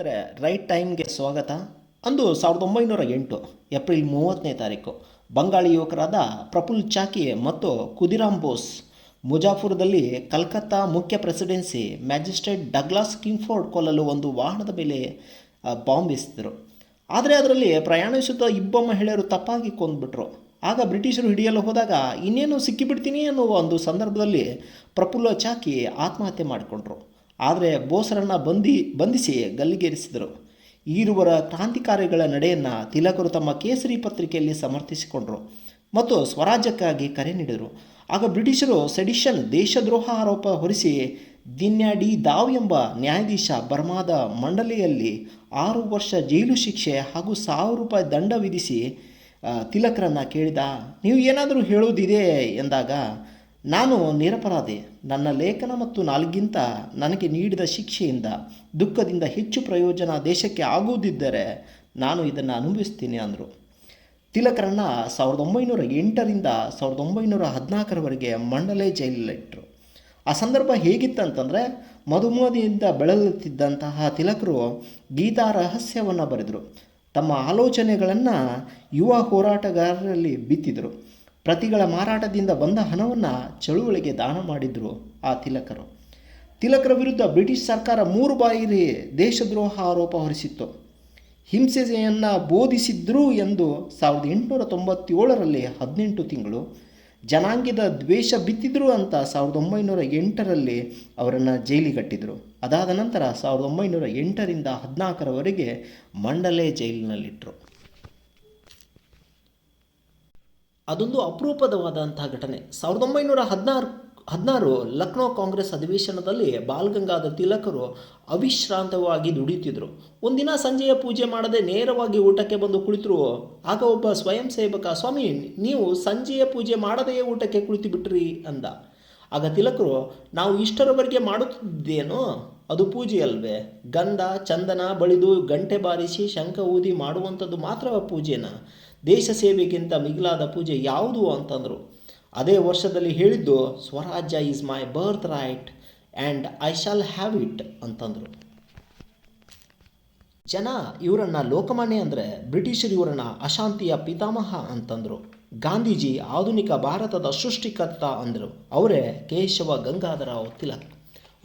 ಟೈಮ್ಗೆ ಸ್ವಾಗತ. ಅಂದು ಸಾವಿರದ ಒಂಬೈನೂರ ಎಂಟು ಏಪ್ರಿಲ್ ಮೂವತ್ತನೇ ತಾರೀಕು, ಬಂಗಾಳಿ ಯುವಕರಾದ ಪ್ರಫುಲ್ ಚಾಕಿ ಮತ್ತು ಕುದಿರಾಮ್ ಬೋಸ್ ಮುಜಾಫುರದಲ್ಲಿ ಕಲ್ಕತ್ತಾ ಮುಖ್ಯ ಪ್ರೆಸಿಡೆನ್ಸಿ ಮ್ಯಾಜಿಸ್ಟ್ರೇಟ್ ಡಗ್ಲಾಸ್ ಕಿಂಗ್ಫೋರ್ಡ್ ಕೊಲ್ಲಲು ಒಂದು ವಾಹನದ ಮೇಲೆ ಬಾಂಬ್ ಎಸೆದರು. ಆದರೆ ಅದರಲ್ಲಿ ಪ್ರಯಾಣಿಸುತ್ತಾ ಇಬ್ಬ ಮಹಿಳೆಯರು ತಪ್ಪಾಗಿ ಕೊಂದ್ಬಿಟ್ರು. ಆಗ ಬ್ರಿಟಿಷರು ಹಿಡಿಯಲು ಹೋದಾಗ, ಇನ್ನೇನು ಸಿಕ್ಕಿಬಿಡ್ತೀನಿ ಅನ್ನೋ ಒಂದು ಸಂದರ್ಭದಲ್ಲಿ ಪ್ರಫುಲ್ಲ ಚಾಕಿ ಆತ್ಮಹತ್ಯೆ ಮಾಡಿಕೊಂಡ್ರು. ಆದರೆ ಬೋಸರನ್ನು ಬಂಧಿ ಬಂಧಿಸಿ ಗಲ್ಲಿಗೇರಿಸಿದರು. ಈರುವರ ಕ್ರಾಂತಿಕಾರಿಗಳ ನಡೆಯನ್ನು ತಿಲಕರು ತಮ್ಮ ಕೇಸರಿ ಪತ್ರಿಕೆಯಲ್ಲಿ ಸಮರ್ಥಿಸಿಕೊಂಡರು ಮತ್ತು ಸ್ವರಾಜ್ಯಕ್ಕಾಗಿ ಕರೆ ನೀಡಿದರು. ಆಗ ಬ್ರಿಟಿಷರು ಸೆಡಿಷನ್ ದೇಶದ್ರೋಹ ಆರೋಪ ಹೊರಿಸಿ ದಿನ್ಯಾ ಡಿ ದಾವ್ ಎಂಬ ನ್ಯಾಯಾಧೀಶ ಬರ್ಮಾದ ಮಂಡಳಿಯಲ್ಲಿ ಆರು ವರ್ಷ ಜೈಲು ಶಿಕ್ಷೆ ಹಾಗೂ ಸಾವಿರ ರೂಪಾಯಿ ದಂಡ ವಿಧಿಸಿ ತಿಲಕರನ್ನು ಕೇಳಿದ, ನೀವು ಏನಾದರೂ ಹೇಳುವುದಿದೆ? ಎಂದಾಗ ನಾನು ನಿರಪರಾಧಿ. ನನ್ನ ಲೇಖನ ಮತ್ತು ನಾಲ್ಗಿಂತ ನನಗೆ ನೀಡಿದ ಶಿಕ್ಷೆಯಿಂದ, ದುಃಖದಿಂದ ಹೆಚ್ಚು ಪ್ರಯೋಜನ ದೇಶಕ್ಕೆ ಆಗುವುದಿದ್ದರೆ ನಾನು ಇದನ್ನು ಅನುಭವಿಸ್ತೀನಿ ಅಂದರು. ತಿಲಕರನ್ನ ಸಾವಿರದ ಒಂಬೈನೂರ ಎಂಟರಿಂದ ಸಾವಿರದ ಒಂಬೈನೂರ ಹದಿನಾಲ್ಕರವರೆಗೆ ಮಂಡಲೆ ಜೈಲಲ್ಲಿಟ್ಟರು ಆ ಸಂದರ್ಭ ಹೇಗಿತ್ತಂತಂದರೆ, ಮಧುಮೋದಿಯಿಂದ ಬೆಳಲುತ್ತಿದ್ದಂತಹ ತಿಲಕರು ಗೀತಾ ರಹಸ್ಯವನ್ನು ಬರೆದರು. ತಮ್ಮ ಆಲೋಚನೆಗಳನ್ನು ಯುವ ಹೋರಾಟಗಾರರಲ್ಲಿ ಬಿತ್ತಿದರು. ಪ್ರತಿಗಳ ಮಾರಾಟದಿಂದ ಬಂದ ಹಣವನ್ನು ಚಳುವಳಿಗೆ ದಾನ ಮಾಡಿದರು ಆ ತಿಲಕರು. ತಿಲಕರ ವಿರುದ್ಧ ಬ್ರಿಟಿಷ್ ಸರ್ಕಾರ ಮೂರು ಬಾರಿ ದೇಶದ್ರೋಹ ಆರೋಪ ಹೊರಿಸಿತ್ತು. ಹಿಂಸೆಯನ್ನು ಬೋಧಿಸಿದ್ರು ಎಂದು ಸಾವಿರದ ಎಂಟುನೂರ ತೊಂಬತ್ತೇಳರಲ್ಲಿ ಹದಿನೆಂಟು ತಿಂಗಳು ಜನಾಂಗದ ದ್ವೇಷ ಬಿತ್ತಿದ್ರು ಅಂತ ಸಾವಿರದ ಒಂಬೈನೂರ ಎಂಟರಲ್ಲಿ ಅವರನ್ನು ಜೈಲಿಗಟ್ಟಿದ್ರು. ಅದಾದ ನಂತರ ಸಾವಿರದ ಒಂಬೈನೂರ ಎಂಟರಿಂದ ಹದಿನಾಲ್ಕರವರೆಗೆ ಮಂಡಲೆ ಜೈಲಿನಲ್ಲಿಟ್ಟರು ಅದೊಂದು ಅಪರೂಪದವಾದಂತಹ ಘಟನೆ. ಸಾವಿರದ ಒಂಬೈನೂರ ಹದಿನಾರು ಹದಿನಾರು ಲಕ್ನೋ ಕಾಂಗ್ರೆಸ್ ಅಧಿವೇಶನದಲ್ಲಿ ಬಾಲ್ಗಂಗಾಧರ್ ತಿಲಕರು ಅವಿಶ್ರಾಂತವಾಗಿ ದುಡಿಯುತ್ತಿದ್ದರು ಒಂದಿನ ಸಂಜೆಯ ಪೂಜೆ ಮಾಡದೆ ನೇರವಾಗಿ ಊಟಕ್ಕೆ ಬಂದು ಕುಳಿತರು. ಆಗ ಒಬ್ಬ ಸ್ವಯಂ ಸೇವಕ, ಸ್ವಾಮಿ, ನೀವು ಸಂಜೆಯ ಪೂಜೆ ಮಾಡದೆಯೇ ಊಟಕ್ಕೆ ಕುಳಿತು ಬಿಟ್ರಿ ಅಂದ. ಆಗ ತಿಲಕರು, ನಾವು ಇಷ್ಟರವರೆಗೆ ಮಾಡುತ್ತಿದ್ದೇನೋ, ಅದು ಪೂಜೆ ಅಲ್ವೇ ಗಂಧ, ಚಂದನ, ಬಳಿದು ಗಂಟೆ ಬಾರಿಸಿ ಶಂಖ ಊದಿ ಮಾಡುವಂಥದ್ದು ಮಾತ್ರ ಪೂಜೆನ? ದೇಶ ಸೇವೆಗಿಂತ ಮಿಗಿಲಾದ ಪೂಜೆ ಯಾವುದು ಅಂತಂದರು. ಅದೇ ವರ್ಷದಲ್ಲಿ ಹೇಳಿದ್ದು, Swarajya is my birth right and I shall have it ಅಂತಂದರು. ಜನ ಇವರನ್ನ ಲೋಕಮಾನ್ಯ ಅಂದರೆ ಬ್ರಿಟಿಷರು ಇವರನ್ನ ಅಶಾಂತಿಯ ಪಿತಾಮಹ ಅಂತಂದರು. ಗಾಂಧೀಜಿ ಆಧುನಿಕ ಭಾರತದ ಸೃಷ್ಟಿಕರ್ತ ಅಂದರು. ಅವರೇ ಕೇಶವ ಗಂಗಾಧರ ತಿಲಕ್.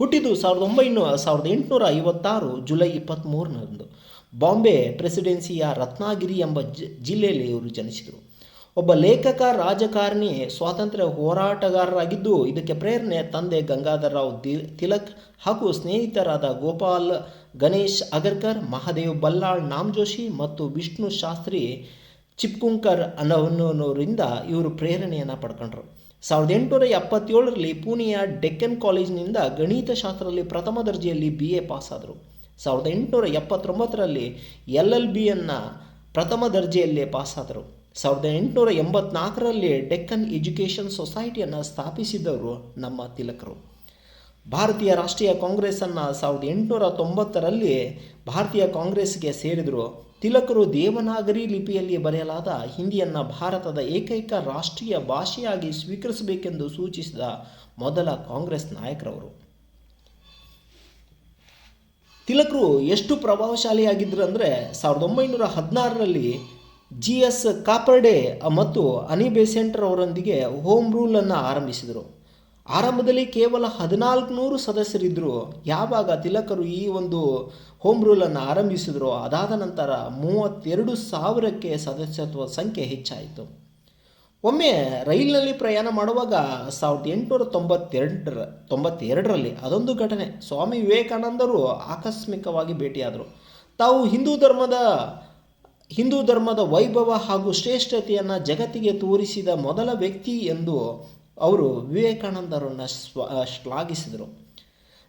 ಹುಟ್ಟಿದ್ದು ಸಾವಿರದ ಒಂಬೈನೂರ, ಸಾವಿರದ ಎಂಟುನೂರ ಐವತ್ತಾರು ಜುಲೈ ಇಪ್ಪತ್ತ್ಮೂರರಂದು ಬಾಂಬೆ ಪ್ರೆಸಿಡೆನ್ಸಿಯ ರತ್ನಾಗಿರಿ ಎಂಬ ಜಿಲ್ಲೆಯಲ್ಲಿ ಇವರು ಜನಿಸಿದರು. ಒಬ್ಬ ಲೇಖಕ, ರಾಜಕಾರಣಿ, ಸ್ವಾತಂತ್ರ್ಯ ಹೋರಾಟಗಾರರಾಗಿದ್ದು ಇದಕ್ಕೆ ಪ್ರೇರಣೆ ತಂದೆ ಗಂಗಾಧರರಾವ್ ದಿ ತಿಲಕ್ ಹಾಗೂ ಸ್ನೇಹಿತರಾದ ಗೋಪಾಲ್ ಗಣೇಶ್ ಅಗರ್ಕರ್, ಮಹಾದೇವ್ ಬಲ್ಲಾಳ್ ನಾಮಜೋಶಿ ಮತ್ತು ವಿಷ್ಣು ಶಾಸ್ತ್ರಿ ಚಿಪ್ಕುಂಕರ್ ಅನ್ನೋರಿಂದ ಇವರು ಪ್ರೇರಣೆಯನ್ನು ಪಡ್ಕೊಂಡ್ರು. ಸಾವಿರದ ಎಂಟುನೂರ ಎಪ್ಪತ್ತೇಳರಲ್ಲಿ ಪುಣೆಯ ಡೆಕ್ಕನ್ ಕಾಲೇಜಿನಿಂದ ಗಣಿತಶಾಸ್ತ್ರದಲ್ಲಿ ಪ್ರಥಮ ದರ್ಜೆಯಲ್ಲಿ ಬಿ ಎ ಪಾಸಾದರು. ಸಾವಿರದ ಎಂಟುನೂರ ಎಪ್ಪತ್ತೊಂಬತ್ತರಲ್ಲಿ ಎಲ್ ಎಲ್ ಬಿಯನ್ನು ಪ್ರಥಮ ದರ್ಜೆಯಲ್ಲೇ ಪಾಸಾದರು. ಸಾವಿರದ ಎಂಟುನೂರ ಎಂಬತ್ನಾಲ್ಕರಲ್ಲಿ ಡೆಕ್ಕನ್ ಎಜುಕೇಷನ್ ಸೊಸೈಟಿಯನ್ನು ಸ್ಥಾಪಿಸಿದವರು ನಮ್ಮ ತಿಲಕರು. ಭಾರತೀಯ ರಾಷ್ಟ್ರೀಯ ಕಾಂಗ್ರೆಸ್ಸನ್ನು ಸಾವಿರದ ಎಂಟುನೂರ ತೊಂಬತ್ತರಲ್ಲಿ ಭಾರತೀಯ ಕಾಂಗ್ರೆಸ್ಗೆ ಸೇರಿದರು. ತಿಲಕರು ದೇವನಾಗರಿ ಲಿಪಿಯಲ್ಲಿ ಬರೆಯಲಾದ ಹಿಂದಿಯನ್ನು ಭಾರತದ ಏಕೈಕ ರಾಷ್ಟ್ರೀಯ ಭಾಷೆಯಾಗಿ ಸ್ವೀಕರಿಸಬೇಕೆಂದು ಸೂಚಿಸಿದ ಮೊದಲ ಕಾಂಗ್ರೆಸ್ ನಾಯಕರವರು. ತಿಲಕರು ಎಷ್ಟು ಪ್ರಭಾವಶಾಲಿಯಾಗಿದ್ದರು ಅಂದರೆ ಸಾವಿರದ ಒಂಬೈನೂರ ಹದಿನಾರರಲ್ಲಿ ಜಿ ಎಸ್ ಕಾಪರ್ಡೆ ಮತ್ತು ಅನಿಬೆಸೆಂಟ್ರವರೊಂದಿಗೆ ಹೋಮ್ ರೂಲನ್ನು ಆರಂಭಿಸಿದರು. ಆರಂಭದಲ್ಲಿ ಕೇವಲ ಹದಿನಾಲ್ಕು ನೂರು ಸದಸ್ಯರಿದ್ದರು ಯಾವಾಗ ತಿಲಕರು ಈ ಒಂದು ಹೋಮ್ ರೂಲನ್ನು ಆರಂಭಿಸಿದ್ರು, ಅದಾದ ನಂತರ ಮೂವತ್ತೆರಡು ಸಾವಿರಕ್ಕೆ ಸದಸ್ಯತ್ವ ಸಂಖ್ಯೆ ಹೆಚ್ಚಾಯಿತು. ಒಮ್ಮೆ ರೈಲಿನಲ್ಲಿ ಪ್ರಯಾಣ ಮಾಡುವಾಗ ಸಾವಿರದ ಎಂಟುನೂರ ತೊಂಬತ್ತೆರಡರ, ತೊಂಬತ್ತೆರಡರಲ್ಲಿ ಅದೊಂದು ಘಟನೆ. ಸ್ವಾಮಿ ವಿವೇಕಾನಂದರು ಆಕಸ್ಮಿಕವಾಗಿ ಭೇಟಿಯಾದರು. ತಾವು ಹಿಂದೂ ಧರ್ಮದ ಹಿಂದೂ ಧರ್ಮದ ವೈಭವ ಹಾಗೂ ಶ್ರೇಷ್ಠತೆಯನ್ನು ಜಗತ್ತಿಗೆ ತೋರಿಸಿದ ಮೊದಲ ವ್ಯಕ್ತಿ ಎಂದು ಅವರು ವಿವೇಕಾನಂದರನ್ನು ಸ್ವ ಶ್ಲಾಘಿಸಿದರು.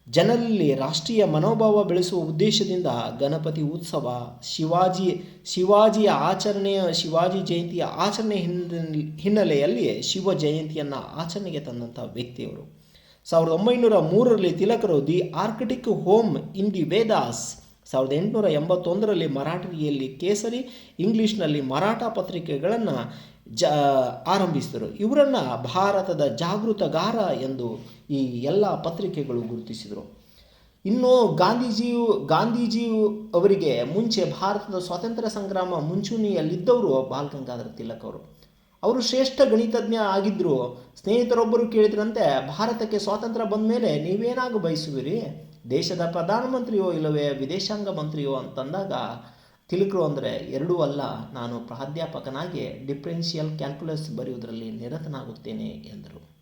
ಜನರಲ್ಲಿ ರಾಷ್ಟ್ರೀಯ ಮನೋಭಾವ ಬೆಳೆಸುವ ಉದ್ದೇಶದಿಂದ ಗಣಪತಿ ಉತ್ಸವ, ಶಿವಾಜಿ, ಶಿವಾಜಿಯ ಆಚರಣೆಯ, ಶಿವಾಜಿ ಜಯಂತಿಯ ಆಚರಣೆ ಹಿನ್ನೆಲೆ, ಹಿನ್ನೆಲೆಯಲ್ಲಿ ಶಿವ ಜಯಂತಿಯನ್ನು ಆಚರಣೆಗೆ ತಂದಂಥ ವ್ಯಕ್ತಿಯವರು. ಸಾವಿರದ ಒಂಬೈನೂರ ಮೂರರಲ್ಲಿ ತಿಲಕರು the Arctic home in the Vedas ಸಾವಿರದ ಎಂಟುನೂರ ಎಂಬತ್ತೊಂದರಲ್ಲಿ ಮರಾಠಿಯಲ್ಲಿ ಕೇಸರಿ, ಇಂಗ್ಲೀಷ್ನಲ್ಲಿ ಮರಾಠ ಪತ್ರಿಕೆಗಳನ್ನು ಜ ಆರಂಭಿಸಿದರು. ಇವರನ್ನು ಭಾರತದ ಜಾಗೃತಗಾರ ಎಂದು ಈ ಎಲ್ಲ ಪತ್ರಿಕೆಗಳು ಗುರುತಿಸಿದರು. ಇನ್ನು ಗಾಂಧೀಜಿಯು ಗಾಂಧೀಜಿಯು ಅವರಿಗೆ ಮುಂಚೆ ಭಾರತದ ಸ್ವಾತಂತ್ರ್ಯ ಸಂಗ್ರಾಮ ಮುಂಚೂಣಿಯಲ್ಲಿದ್ದವರು ಬಾಲ್ ಗಂಗಾಧರ ತಿಲಕ್ ಅವರು. ಅವರು ಶ್ರೇಷ್ಠ ಗಣಿತಜ್ಞ ಆಗಿದ್ದರು ಸ್ನೇಹಿತರೊಬ್ಬರು ಕೇಳಿದ್ರಂತೆ, ಭಾರತಕ್ಕೆ ಸ್ವಾತಂತ್ರ್ಯ ಬಂದ ಮೇಲೆ ನೀವೇನಾಗ ಬಯಸುವಿರಿ? ದೇಶದ ಪ್ರಧಾನಮಂತ್ರಿಯೋ ಇಲ್ಲವೇ ವಿದೇಶಾಂಗ ಮಂತ್ರಿಯೋ ಅಂತಂದಾಗ ತಿಲಕರು ಅಂದರೆ ಎರಡೂ ಅಲ್ಲ, ನಾನು ಪ್ರಾಧ್ಯಾಪಕನಾಗಿ ಡಿಫ್ರೆನ್ಷಿಯಲ್ ಕ್ಯಾಲ್ಕುಲಸ್ ಬರೆಯುವುದರಲ್ಲಿ ನಿರತನಾಗುತ್ತೇನೆ ಎಂದರು.